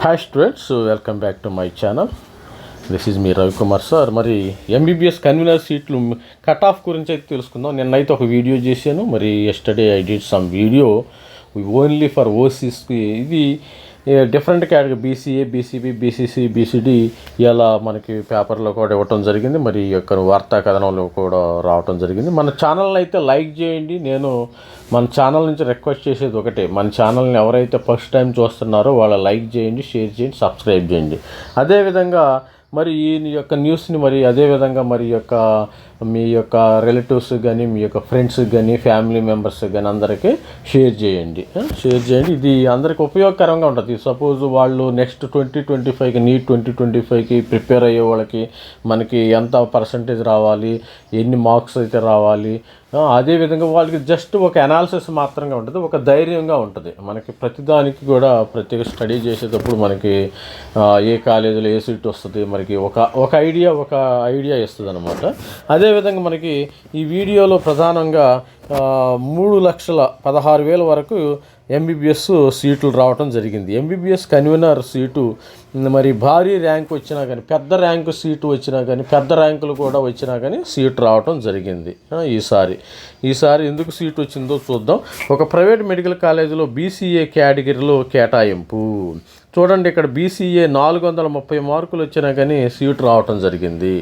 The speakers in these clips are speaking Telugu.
Hi students welcome back to my channel this is me Ravikumar sir మరి ఎంబీబీఎస్ కన్వీనర్ సీట్లు కట్ ఆఫ్ గురించి అయితే తెలుసుకుందాం. నిన్నైతే ఒక వీడియో చేశాను. మరి yesterday I did some video only for ఓసీస్కి ఇది different category BCA BCB BCC BCD ఇలా మనకి పేపర్లో కూడా ఇవ్వటం జరిగింది. మరి ఈ యొక్క వార్తా కథనంలో కూడా రావటం జరిగింది. మన ఛానల్ని అయితే లైక్ చేయండి. నేను మన ఛానల్ నుంచి రిక్వెస్ట్ చేసేది ఒకటే. మన ఛానల్ని ఎవరైతే ఫస్ట్ టైం చూస్తున్నారో వాళ్ళ లైక్ చేయండి షేర్ చేయండి సబ్స్క్రైబ్ చేయండి. అదేవిధంగా మరి ఈ యొక్క న్యూస్ని మరి అదేవిధంగా మరి యొక్క మీ యొక్క రిలేటివ్స్ కానీ మీ యొక్క ఫ్రెండ్స్ కానీ ఫ్యామిలీ మెంబర్స్ కానీ అందరికీ షేర్ చేయండి. షేర్ చేయండి. ఇది అందరికి ఉపయోగకరంగా ఉంటుంది. సపోజ్ వాళ్ళు నెక్స్ట్ ట్వంటీ ట్వంటీ ఫైవ్కి నీట్ ట్వంటీ ట్వంటీ ఫైవ్కి ప్రిపేర్ అయ్యే వాళ్ళకి మనకి ఎంత పర్సంటేజ్ రావాలి? ఎన్ని మార్క్స్ అయితే రావాలి? అదేవిధంగా వాళ్ళకి జస్ట్ ఒక అనాలిసిస్ మాత్రంగా ఉంటుంది ఒక ధైర్యంగా ఉంటుంది. మనకి ప్రతిదానికి కూడా ప్రత్యేక స్టడీ చేసేటప్పుడు మనకి ఏ కాలేజీలో ఏ సీట్ వస్తుంది మనకి ఒక ఒక ఐడియా ఒక ఐడియా ఇస్తుంది అనమాట అదేవిధంగా మనకి ఈ వీడియోలో ప్రధానంగా మూడు లక్షల పదహారు వేల వరకు ఎంబీబీఎస్ సీట్లు రావటం జరిగింది. ఎంబీబీఎస్ కన్వీనర్ సీటు మరి భారీ ర్యాంక్ వచ్చినా కానీ పెద్ద ర్యాంకు సీటు వచ్చినా కానీ పెద్ద ర్యాంకులు కూడా వచ్చినా కానీ సీటు రావటం జరిగింది. ఈసారి. ఈసారి ఎందుకు సీటు వచ్చిందో చూద్దాం. ఒక ప్రైవేట్ మెడికల్ కాలేజీలో బీసీఏ కేటగిరీలో కేటాయింపు. చూడండి ఇక్కడ బీసీఏ నాలుగు వందల ముప్పై మార్కులు వచ్చినా కానీ సీటు రావటం జరిగింది.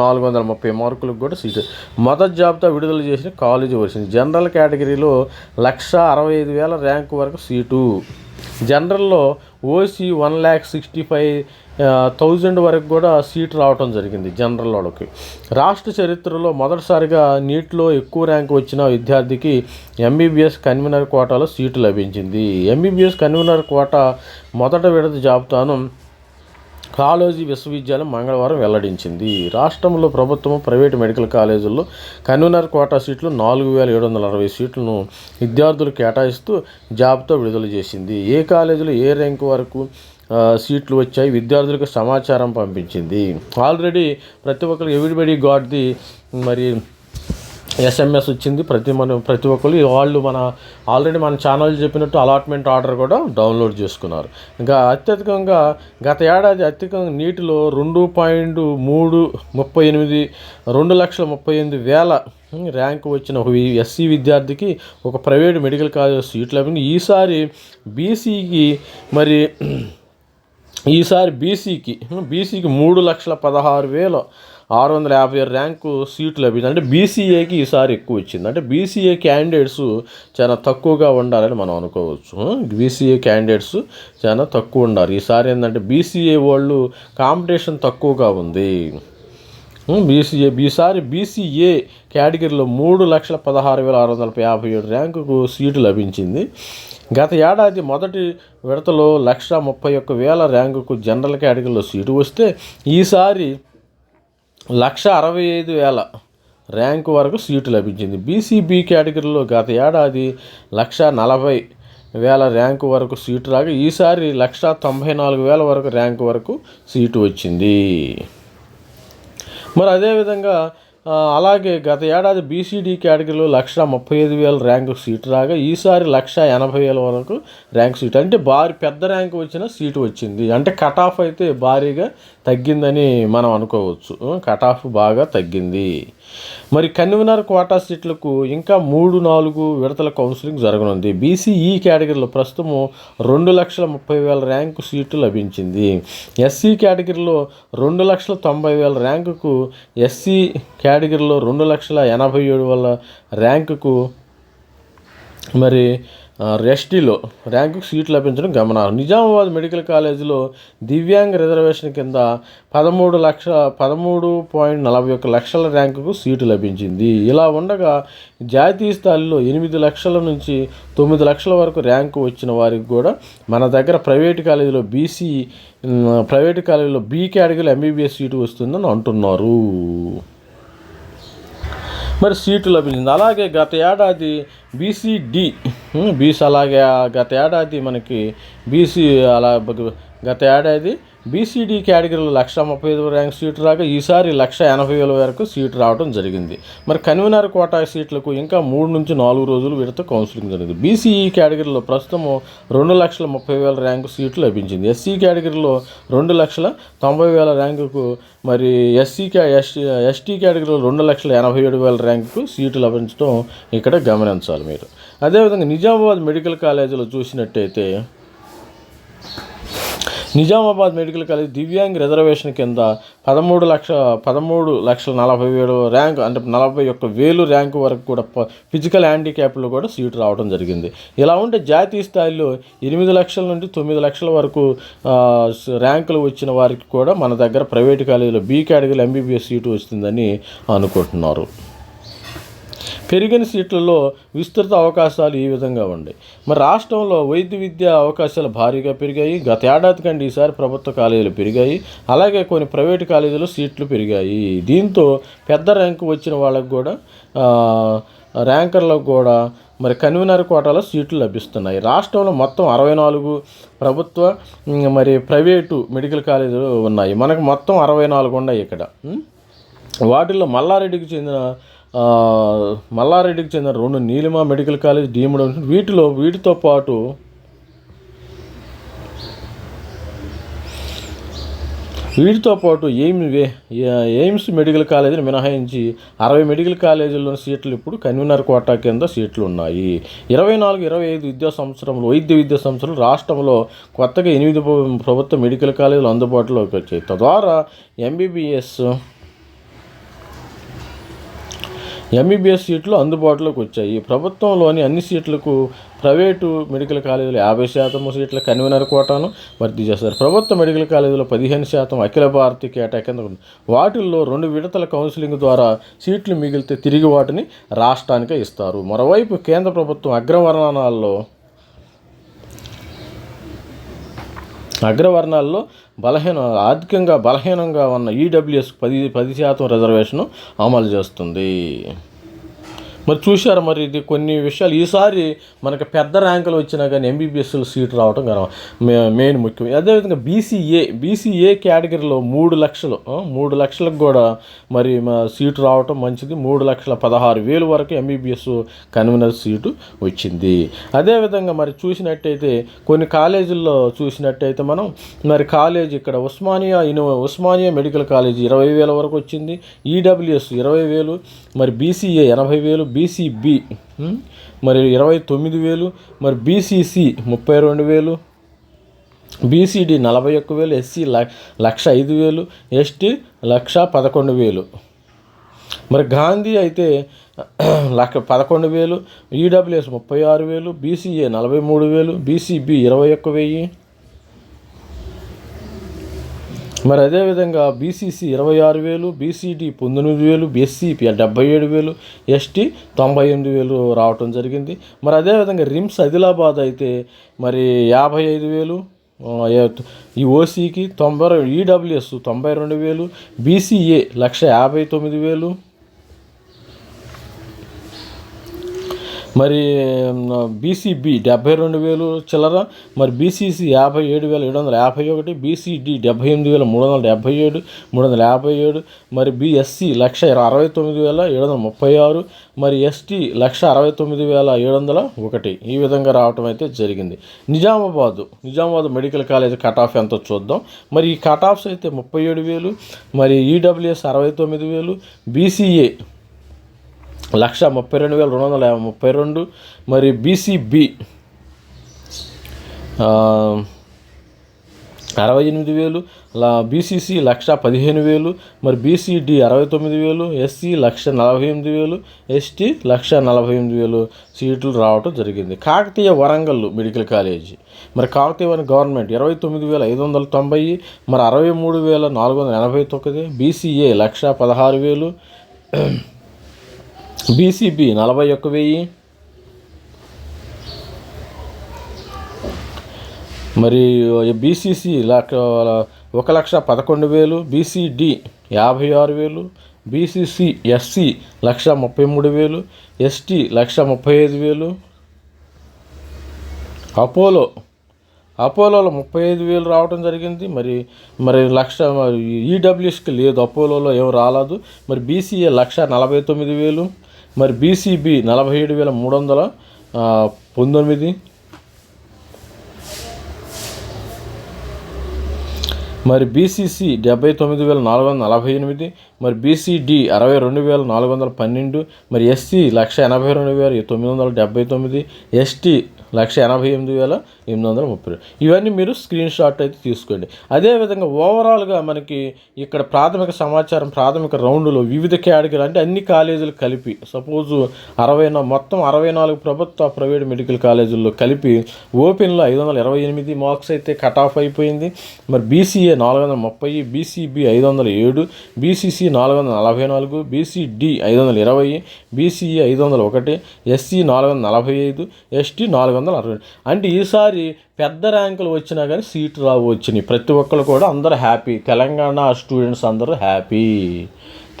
నాలుగు వందల ముప్పై మార్కులకు కూడా సీటు. మొదటి జాబితా విడుదల చేసిన కాలేజీ వచ్చింది జనరల్ కేటగిరీలో లక్ష అరవై ఐదు వేల ర్యాంకు వరకు seat. జనరల్లో OC one lakh sixty five thousand వరకు కూడా సీట్ రావటం జరిగింది జనరల్ వాళ్ళకి రాష్ట్ర చరిత్రలో మొదటిసారిగా నీట్లో ఎక్కువ ర్యాంక్ వచ్చిన విద్యార్థికి ఎంబీబీఎస్ కన్వీనర్ కోటాలో సీటు లభించింది. ఎంబీబీఎస్ కన్వీనర్ కోటా మొదట విడత జాబితాను కాళోజీ విశ్వవిద్యాలయం మంగళవారం వెల్లడించింది. రాష్ట్రంలో ప్రభుత్వం ప్రైవేటు మెడికల్ కాలేజీల్లో కన్వీనర్ కోటా సీట్లు నాలుగు వేల ఏడు వందల అరవై సీట్లను విద్యార్థులు కేటాయిస్తూ జాబితా విడుదల చేసింది. ఏ కాలేజీలో ఏ ర్యాంకు వరకు సీట్లు వచ్చాయి విద్యార్థులకు సమాచారం పంపించింది. ఆల్రెడీ ప్రతి ఒక్కరు ఎవ్రీబడి గాట్ ది మరి ఎస్ఎంఎస్ వచ్చింది. ప్రతి మన ప్రతి ఒక్కరు వాళ్ళు మన ఆల్రెడీ మన ఛానల్ చెప్పినట్టు అలాట్మెంట్ ఆర్డర్ కూడా డౌన్లోడ్ చేసుకున్నారు. ఇంకా అత్యధికంగా గత ఏడాది అత్యధికంగా నీటిలో రెండు పాయింట్ మూడు ముప్పై ఎనిమిది రెండు లక్షల ముప్పై ఎనిమిది వేల ర్యాంకు వచ్చిన ఒక ఎస్సీ విద్యార్థికి ఒక ప్రైవేట్ మెడికల్ కాలేజ్ సీట్ లభించింది ఈసారి బీసీకి మరి ఈసారి బీసీకి బీసీకి మూడు లక్షల పదహారు వేల ఆరు వందల యాభై ఆరు ర్యాంకు సీట్ లభించింది. అంటే బీసీఏకి ఈసారి ఎక్కువ ఇచ్చింది. అంటే బీసీఏ క్యాండిడేట్స్ చాలా తక్కువగా ఉండాలని మనం అనుకోవచ్చు. బీసీఏ క్యాండిడేట్స్ చాలా తక్కువ ఉండాలి. ఈసారి ఏంటంటే బీసీఏ వాళ్ళు కాంపిటీషన్ తక్కువగా ఉంది. బీసీఏ ఈసారి బీసీఏ కేటగిరీలో మూడు లక్షల పదహారు వేల ఆరు వందల యాభై ఏడు ర్యాంకుకు సీటు లభించింది. గత ఏడాది మొదటి విడతలో లక్ష ముప్పై ఒక్క వేల ర్యాంకుకు జనరల్ కేటగిరీలో సీటు వస్తే ఈసారి లక్ష అరవై ఐదు వేల ర్యాంకు వరకు సీటు లభించింది. బీసీబీ కేటగిరీలో గత ఏడాది లక్ష నలభై వేల ర్యాంకు వరకు సీటు రాగా ఈసారి లక్ష తొంభై నాలుగు వేల వరకు ర్యాంకు వరకు సీటు వచ్చింది. మరి అదేవిధంగా అలాగే గత ఏడాది బీసీడీ కేటగిరీలో లక్ష ముప్పై ఐదు వేల ర్యాంకు సీటు రాగా ఈసారి లక్ష ఎనభై వేల వరకు ర్యాంక్ సీట్. అంటే భారీ పెద్ద ర్యాంక్ వచ్చిన సీటు వచ్చింది. అంటే కట్ ఆఫ్ అయితే భారీగా తగ్గిందని మనం అనుకోవచ్చు. కట్ ఆఫ్ బాగా తగ్గింది. మరి కన్వీనర్ కోటా సీట్లకు ఇంకా మూడు నాలుగు విడతల కౌన్సిలింగ్ జరగనుంది. బీసీఈ కేటగిరీలో ప్రస్తుతం రెండు లక్షల ముప్పై వేల ర్యాంకు సీటు లభించింది. ఎస్సీ కేటగిరీలో రెండు లక్షల తొంభై వేల ర్యాంకుకు ఎస్సీ కేటగిరీలో రెండు లక్షల ఎనభై ఏడు వేల ర్యాంకుకు మరి ఎస్టీలో ర్యాంకు సీట్ లభించడం గమనార్హం. నిజామాబాద్ మెడికల్ కాలేజీలో దివ్యాంగ రిజర్వేషన్ కింద పదమూడు లక్ష పదమూడు పాయింట్ నలభై ఒక్క లక్షల ర్యాంకుకు సీటు లభించింది. ఇలా ఉండగా జాతీయ స్థాయిలో ఎనిమిది లక్షల నుంచి తొమ్మిది లక్షల వరకు ర్యాంకు వచ్చిన వారికి కూడా మన దగ్గర ప్రైవేట్ కాలేజీలో బీసీ ప్రైవేట్ కాలేజీలో బీ కేటగిరీలో ఎంబీబీఎస్ సీటు వస్తుందని అంటున్నారు. మరి సీటు లభించింది. అలాగే గత ఏడాది బీసీడి బీసీ అలాగే గత ఏడాది మనకి బీసీ అలా గత ఏడాది బీసీడీ కేటగిరీలో లక్ష ముప్పై ఐదు ర్యాంక్ సీటు రాగా ఈసారి లక్ష ఎనభై వేల వరకు సీటు రావడం జరిగింది. మరి కన్వీనర్ కోటా సీట్లకు ఇంకా మూడు నుంచి నాలుగు రోజులు వీటితో కౌన్సిలింగ్ జరిగింది. బీసీఈ కేటగిరీలో ప్రస్తుతం రెండు లక్షల ముప్పై వేల ర్యాంకు సీట్లు లభించింది. ఎస్సీ కేటగిరీలో రెండు లక్షల తొంభై వేల ర్యాంకుకు మరి ఎస్సీ కే ఎస్టీ ఎస్టీ కేటగిరీలో రెండు లక్షల ఎనభై ఏడు వేల ర్యాంకుకు సీటు లభించడం ఇక్కడ గమనించాలి మీరు. అదేవిధంగా నిజామాబాద్ మెడికల్ కాలేజీలో చూసినట్టయితే Nizamabad medical college divyang reservation కింద పదమూడు లక్ష పదమూడు లక్షల నలభై ఏడు ర్యాంక్ అంటే నలభై ఒక్క వేలు ర్యాంకు వరకు కూడా ఫిజికల్ హ్యాండిక్యాప్లో కూడా సీటు రావడం జరిగింది. ఇలా ఉంటే జాతీయ స్థాయిలో ఎనిమిది లక్షల నుండి తొమ్మిది లక్షల వరకు ర్యాంకులు వచ్చిన వారికి కూడా మన దగ్గర ప్రైవేట్ కాలేజీలో బీ కేటగిరీలో ఎంబీబీఎస్ సీటు వస్తుందని అనుకుంటున్నారు. పెరిగిన సీట్లలో విస్తృత అవకాశాలు ఈ విధంగా ఉన్నాయి. మరి రాష్ట్రంలో వైద్య విద్యా అవకాశాలు భారీగా పెరిగాయి. గత ఏడాది కంటే ఈసారి ప్రభుత్వ కాలేజీలు పెరిగాయి. అలాగే కొన్ని ప్రైవేటు కాలేజీలో సీట్లు పెరిగాయి. దీంతో పెద్ద ర్యాంకు వచ్చిన వాళ్ళకు కూడా ర్యాంకర్లకు కూడా మరి కన్వీనర్ కోటాలో సీట్లు లభిస్తున్నాయి. రాష్ట్రంలో మొత్తం అరవై నాలుగు ప్రభుత్వ మరి ప్రైవేటు మెడికల్ కాలేజీలు ఉన్నాయి. మనకు మొత్తం అరవై నాలుగు ఉన్నాయి ఇక్కడ. వాటిల్లో మల్లారెడ్డికి చెందిన మల్లారెడ్డికి చెందిన రెండు నీలిమ మెడికల్ కాలేజ్ డీమ్డ్ వీటిలో వీటితో పాటు వీటితో పాటు ఎయిమ్ వే- ఎయిమ్స్ మెడికల్ కాలేజీని మినహాయించి అరవై మెడికల్ కాలేజీల్లోని సీట్లు ఇప్పుడు కన్వీనర్ కోటా కింద సీట్లు ఉన్నాయి. ఇరవై నాలుగు ఇరవై ఐదు విద్యా సంవత్సరంలో వైద్య విద్యా సంవత్సరంలో రాష్ట్రంలో కొత్తగా ఎనిమిది ప్రభుత్వ మెడికల్ కాలేజీలు అందుబాటులోకి వచ్చాయి. తద్వారా ఎంబీబీఎస్ ఎంబీబీఎస్ సీట్లు అందుబాటులోకి వచ్చాయి. ప్రభుత్వంలోని అన్ని సీట్లకు ప్రైవేటు మెడికల్ కాలేజీలు యాభై శాతం సీట్ల కన్వీనర్ కోటాను భర్తీ చేస్తారు. ప్రభుత్వ మెడికల్ కాలేజీలో పదిహేను శాతం అఖిల భారతి కేటా కింద ఉంది. వాటిల్లో రెండు విడతల కౌన్సిలింగ్ ద్వారా సీట్లు మిగిలితే తిరిగి వాటిని రాష్ట్రానికే ఇస్తారు. మరోవైపు కేంద్ర ప్రభుత్వం అగ్రవర్ణాల్లో అగ్రవర్ణాల్లో బలహీన ఆర్థికంగా బలహీనంగా ఉన్న ఈడబ్ల్యూఎస్ పది పది శాతం రిజర్వేషను అమలు చేస్తుంది. మరి చూశారు మరి ఇది కొన్ని విషయాలు. ఈసారి మనకి పెద్ద ర్యాంకులు వచ్చినా కానీ ఎంబీబీఎస్లో సీట్ రావడం గర్వం. మెయిన్ ముఖ్యం. అదేవిధంగా బీసీఏ బీసీఏ కేటగిరీలో మూడు లక్షలు మూడు లక్షలకు కూడా మరి మా సీటు రావటం మంచిది. మూడు లక్షల పదహారు వేలు వరకు ఎంబీబీఎస్ కన్వీనర్ సీటు వచ్చింది. అదేవిధంగా మరి చూసినట్టయితే కొన్ని కాలేజీల్లో చూసినట్టయితే మనం మరి కాలేజ్ ఇక్కడ Osmania uni Osmania medical college ఇరవై వేల వరకు వచ్చింది. ఈడబ్ల్యూఎస్ ఇరవై వేలు మరి బీసీఏ ఎనభై వేలు బీసీబీ మరి ఇరవై తొమ్మిది వేలు మరి బీసీసీ ముప్పై రెండు వేలు బీసీడీ నలభై ఒక్క వేలు ఎస్సీ లక్ష ఐదు వేలు ఎస్టీ లక్ష పదకొండు వేలు. మరి గాంధీ అయితే లక్ష పదకొండు వేలు ఈడబ్ల్యూఎస్ ముప్పై ఆరు వేలు బీసీఏ నలభై మూడు వేలు బీసీబీ ఇరవై ఒక్క వెయ్యి మరి అదేవిధంగా బీసీసీ ఇరవై ఆరు వేలు బీసీడీ పంతొమ్మిది వేలు ఎస్సీ డెబ్బై ఏడు వేలు ఎస్టీ తొంభై ఎనిమిది వేలు రావటం జరిగింది. మరి అదేవిధంగా రిమ్స్ ఆదిలాబాద్ అయితే మరి యాభై ఐదు వేలు ఈ ఓసీకి తొంభై ఈడబ్ల్యూఎస్ తొంభై రెండు వేలు బీసీఏ లక్ష యాభై తొమ్మిది వేలు మరి బీసీబీ డెబ్బై రెండు వేలు చిల్లర మరి బీసీసీ యాభై ఏడు వేల ఏడు వందల యాభై ఒకటి బీసీడీ డెబ్బై ఎనిమిది వేల మూడు వందల డెబ్బై ఏడు మూడు వందల యాభై ఏడు మరి బీఎస్సీ లక్ష అరవై తొమ్మిది వేల ఏడు వందల ముప్పై ఆరు మరి ఎస్టీ లక్ష అరవై తొమ్మిది వేల ఏడు వందల ఒకటి. ఈ విధంగా రావటం అయితే జరిగింది. Nizamabad Nizamabad medical college cut off ఎంతో చూద్దాం. మరి ఈ కట్ ఆఫ్స్ అయితే ముప్పై ఏడు వేలు మరి ఈడబ్ల్యూఎస్ అరవై తొమ్మిది వేలు బీసీఏ లక్ష ముప్పై రెండు వేల రెండు వందల ముప్పై రెండు మరి బీసీబీ అరవై ఎనిమిది వేలు బీసీసీ లక్ష పదిహేను వేలు మరి బీసీడీ అరవై తొమ్మిది వేలు ఎస్సీ లక్ష నలభై ఎనిమిది వేలు ఎస్టీ లక్ష నలభై ఎనిమిది వేలు సీట్లు రావటం జరిగింది. Kakatiya Warangal medical college. మరి కాకతీయ గవర్నమెంట్ ఇరవై తొమ్మిది వేల ఐదు వందల తొంభై మరి అరవై మూడు వేల నాలుగు వందల ఎనభై తొమ్మిది బీసీఏ లక్ష పదహారు వేలు బీసీబీ నలభై ఒక్క వెయ్యి. మరి బీసీసీ లక్ష ఒక లక్ష పదకొండు వేలు బీసీడి యాభై ఆరు వేలు బీసీసీ ఎస్సీ లక్ష ముప్పై మూడు వేలు ఎస్టీ లక్ష ముప్పై ఐదు వేలు అపోలో అపోలోలో ముప్పై ఐదు వేలు రావడం జరిగింది. మరి మరి లక్ష మరి ఈడబ్ల్యూఎస్కి లేదు అపోలోలో ఏం రాలేదు. మరి బీసీఏ లక్ష నలభై తొమ్మిది వేలు మరి బీసీబీ నలభై ఏడు వేల మూడు వందల పంతొమ్మిది. మరి బీసీసీ డెబ్బై తొమ్మిది వేల నాలుగు వందల నలభై ఎనిమిది మరి బీసీడి అరవై రెండు వేల నాలుగు వందల పన్నెండు మరి ఎస్సీ లక్ష ఎనభై రెండు వేల తొమ్మిది వందల డెబ్బై తొమ్మిది ఎస్టీ లక్ష ఎనభై ఎనిమిది వేల ఎనిమిది వందల ముప్పై రెండు. ఇవన్నీ మీరు స్క్రీన్ షాట్ అయితే తీసుకోండి అదేవిధంగా ఓవరాల్గా మనకి ఇక్కడ ప్రాథమిక సమాచారం ప్రాథమిక రౌండ్లో వివిధ కేటగిరీలు అంటే అన్ని కాలేజీలు కలిపి సపోజు అరవై మొత్తం అరవై నాలుగు ప్రభుత్వ ప్రైవేట్ మెడికల్ కాలేజీల్లో కలిపి ఓపెన్లో ఐదు వందల ఇరవై ఎనిమిది మార్క్స్ అయితే కట్ ఆఫ్ అయిపోయింది మరి బీసీఏ నాలుగు వందల ముప్పై బీసీబీ ఐదు వందల ఏడు బీసీసీ నాలుగు వందల నలభై నాలుగు బీసీడి ఐదు వందల ఇరవై బీసీఏ ఐదు వందల ఒకటి ఎస్సీ నాలుగు వందల నలభై ఐదు ఎస్టీ నాలుగు వందల అరవై. అంటే ఈసారి పెద్ద ర్యాంకులు వచ్చినా కానీ సీట్ రావు వచ్చినాయి. ప్రతి ఒక్కరు కూడా అందరూ హ్యాపీ. తెలంగాణ స్టూడెంట్స్ అందరూ happy.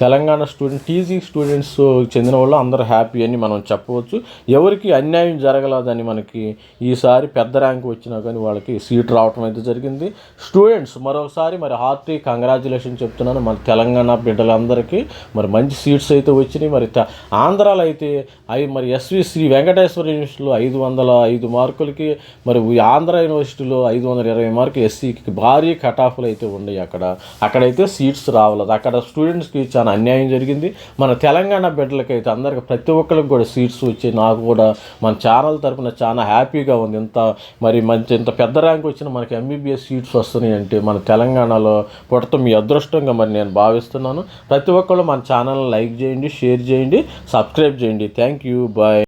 Telangana student TG students చెందిన వాళ్ళు అందరూ హ్యాపీ అని మనం చెప్పవచ్చు. ఎవరికి అన్యాయం జరగలేదని మనకి ఈసారి పెద్ద ర్యాంక్ వచ్చినా కానీ వాళ్ళకి సీట్ రావటం అయితే జరిగింది. స్టూడెంట్స్ మరొకసారి మరి హార్టీ కంగ్రాచులేషన్ చెప్తున్నాను మన తెలంగాణ బిడ్డలందరికీ. మరి మంచి సీట్స్ అయితే వచ్చినాయి. మరి ఆంధ్రాలో అయితే అవి మరి ఎస్వి శ్రీ వెంకటేశ్వర యూనివర్సిటీలో ఐదు వందల ఐదు మార్కులకి మరి ఈ ఆంధ్ర యూనివర్సిటీలో ఐదు వందల ఇరవై మార్కులు ఎస్సీకి భారీ కట్ ఆఫ్లు అయితే ఉన్నాయి అక్కడ. అక్కడైతే సీట్స్ రావలేదు. అక్కడ స్టూడెంట్స్కి చాలా అన్యాయం జరిగింది. మన తెలంగాణ బిడ్డలకైతే అందరికి ప్రతి ఒక్కరికి కూడా సీట్స్ వచ్చి నాకు కూడా మన ఛానల్ తరపున చాలా హ్యాపీగా ఉంది. ఇంత మరి మంచి ఇంత పెద్ద ర్యాంక్ వచ్చిన మనకి ఎంబీబీఎస్ సీట్స్ వస్తున్నాయి అంటే మన తెలంగాణలో పుట్టడం మీ అదృష్టంగా మరి నేను భావిస్తున్నాను. ప్రతి ఒక్కళ్ళు మన ఛానల్ లైక్ చేయండి షేర్ చేయండి సబ్స్క్రైబ్ చేయండి. Thank you. బాయ్.